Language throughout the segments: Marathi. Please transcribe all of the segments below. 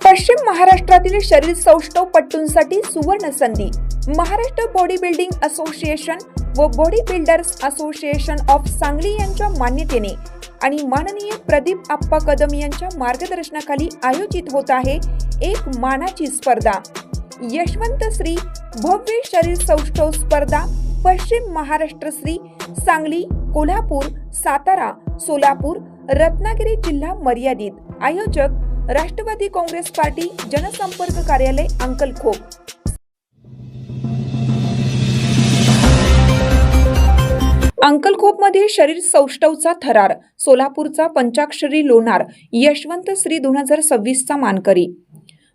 पश्चिम महाराष्ट्रातील शरीर सौष्ठव पट्टूंसाठी सुवर्ण संधी. महाराष्ट्र बॉडी बिल्डिंग असोसिएशन व body builders association of Sangli यांच्या मान्यतेने आणि माननीय प्रदीप आप्पा कदम यांच्या मार्गदर्शनाखाली आयोजित होत आहे एक मानाची स्पर्धा. यशवंत श्री भव्य शरीर सौष्ठव स्पर्धा पश्चिम महाराष्ट्र श्री सांगली कोल्हापूर सातारा सोलापूर रत्नागिरी जिल्हा मर्यादित. आयोजक राष्ट्रवादी काँग्रेस पार्टी जनसंपर्क कार्यालय अंकलखोप अंकलखोपमध्ये शरीर सौष्ठवचा थरार सोलापूरचा पंचाक्षरी लोणार यशवंत श्री दोन हजार सव्वीसचा मानकरी.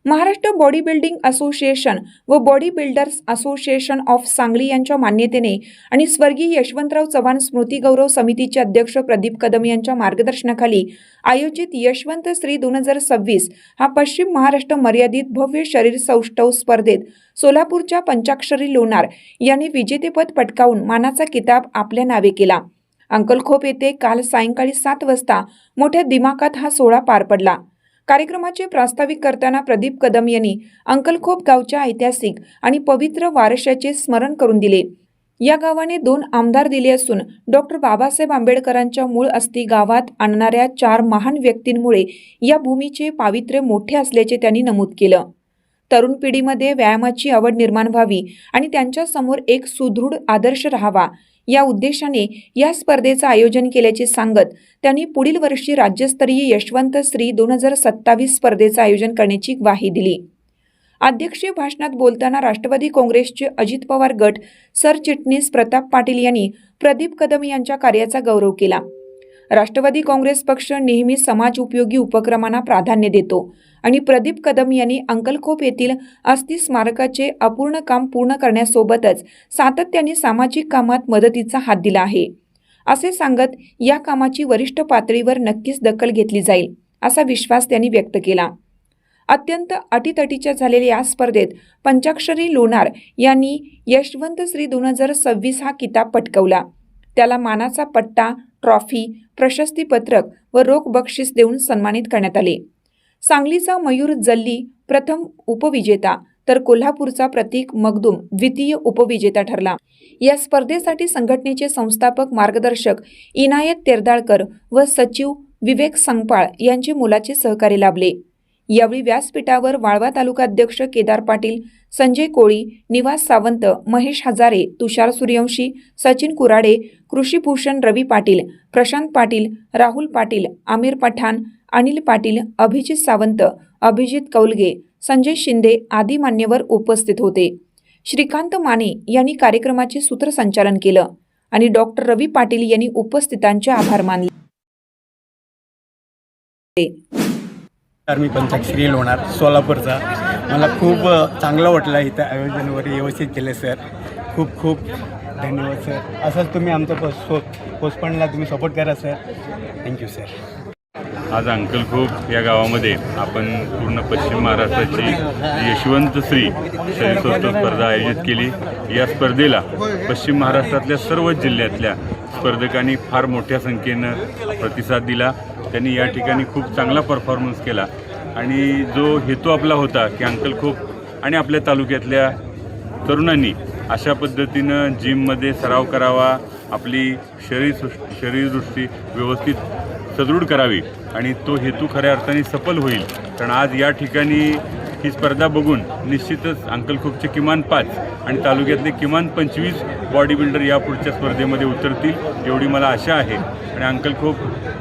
महाराष्ट्र बॉडी बिल्डिंग असोसिएशन व body builders association of Sangli यांच्या मान्यतेने आणि स्वर्गीय यशवंतराव चव्हाण स्मृती गौरव समितीचे अध्यक्ष प्रदीप कदम यांच्या मार्गदर्शनाखाली आयोजित यशवंत श्री दोन हजार सव्वीस हा पश्चिम महाराष्ट्र मर्यादित भव्य शरीर सौष्ठव स्पर्धेत सोलापूरच्या पंचाक्षरी लोणार यांनी विजेतेपद पटकावून मानाचा किताब आपल्या नावे केला. अंकलखोप येथे काल सायंकाळी सात वाजता मोठ्या दिमाकात हा सोहळा पार पडला. कार्यक्रमाचे प्रास्ताविक करताना प्रदीप कदम यांनी अंकलखोप गावच्या ऐतिहासिक आणि पवित्र वारशाचे स्मरण करून दिले. या गावाने दोन आमदार दिले असून डॉक्टर बाबासाहेब आंबेडकरांच्या मूळ अस्थी गावात आणणाऱ्या चार महान व्यक्तींमुळे या भूमीचे पावित्र्य मोठे असल्याचे त्यांनी नमूद केलं. तरुण पिढीमध्ये व्यायामाची आवड निर्माण व्हावी आणि त्यांच्यासमोर एक सुदृढ आदर्श राहावा या उद्देशाने या स्पर्धेचं आयोजन केल्याचे सांगत त्यांनी पुढील वर्षी राज्यस्तरीय यशवंत श्री दोन हजार सत्तावीस स्पर्धेचं आयोजन करण्याची ग्वाही दिली. अध्यक्षीय भाषणात बोलताना राष्ट्रवादी काँग्रेसचे अजित पवार गट सरचिटणीस प्रताप पाटील यांनी प्रदीप कदम यांच्या कार्याचा गौरव केला. राष्ट्रवादी काँग्रेस पक्ष नेहमी समाज उपयोगी उपक्रमांना प्राधान्य देतो. आणि प्रदीप कदम यांनी अंकलखोप येथील अस्थि स्मारकाचे अपूर्ण काम पूर्ण करण्यासोबतच सातत्याने सामाजिक कामात मदतीचा हात दिला आहे. असे सांगत या कामाची वरिष्ठ पातळीवर नक्कीच दखल घेतली जाईल असा विश्वास त्यांनी व्यक्त केला. अत्यंत अटीतटीच्या झालेल्या या स्पर्धेत पंचाक्षरी लोणार यांनी यशवंत श्री दोन हजार सव्वीस हा किताब पटकवला. त्याला मानाचा पट्टा ट्रॉफी प्रशस्तीपत्रक व रोख बक्षीस देऊन सन्मानित करण्यात आले. सांगलीचा मयूर जल्ली प्रथम उपविजेता तर कोल्हापूरचा प्रतीक मगदूम द्वितीय उपविजेता ठरला. या स्पर्धेसाठी संघटनेचे संस्थापक मार्गदर्शक इनायत तेरदाळकर व सचिव विवेक संगपाळ यांचे मोलाचे सहकार्य लाभले. यावेळी व्यासपीठावर वाळवा तालुका अध्यक्ष केदार पाटील संजय कोळी निवास सावंत महेश हजारे तुषार सूर्यवंशी सचिन कुराडे कृषीभूषण रवी पाटील प्रशांत पाटील राहुल पाटील आमिर पठाण अनिल पाटील अभिजित सावंत अभिजित कौलगे संजय शिंदे आदी मान्यवर उपस्थित होते. श्रीकांत माने यांनी कार्यक्रमाचे सूत्रसंचालन केलं आणि डॉक्टर रवी पाटील यांनी उपस्थितांचे आभार मानले. मी पंचाक्षरी लोणार सोलापूरचा. मला खूप चांगलं वाटलं इथं आयोजन वगैरे व्यवस्थित केलं सर. खूप खूप धन्यवाद सर. असंच तुम्ही आमचं पो पोस्टपॉनला तुम्ही सपोर्ट करा सर. थँक्यू सर आज अंकल खूप या गावामध्ये आपण पूर्ण पश्चिम महाराष्ट्राची यशवंत श्री शरीरोत्सव स्पर्धा आयोजित केली. या स्पर्धेला पश्चिम महाराष्ट्रातल्या सर्व जिल्ह्यातल्या स्पर्धकांनी फार मोठ्या संख्येनं प्रतिसाद दिला. त्यांनी या ठिकाणी खूप चांगला परफॉर्मन्स केला. आणि जो हेतू आपला होता की अंकल खूप आणि आपल्या तालुक्यातल्या तरुणांनी अशा पद्धतीनं जिममध्ये सराव करावा आपली शरीर शरीरदृष्टी व्यवस्थित सदृढ करावी आणि तो हेतू खऱ्या अर्थाने सफल होईल. कारण आज या ठिकाणी ही स्पर्धा बघून निश्चितच अंकलखोपचे किमान पाच आणि तालुक्यातले किमान पंचवीस बॉडी बिल्डर या पुढच्या स्पर्धेमध्ये उतरतील एवढी मला आशा आहे. आणि अंकलखोप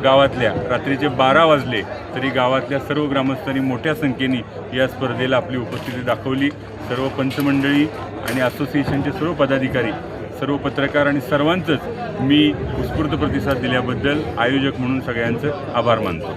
गावातल्या रात्रीचे बारा वाजले तरी गावातल्या सर्व ग्रामस्थांनी मोठ्या संख्येने या स्पर्धेला आपली उपस्थिती दाखवली. सर्व पंचमंडळी आणि असोसिएशनचे सर्व पदाधिकारी सर्व पत्रकार आणि सर्वांचंच मी उत्स्फूर्त प्रतिसाद दिल्याबद्दल आयोजक म्हणून सगळ्यांचं आभार मानतो.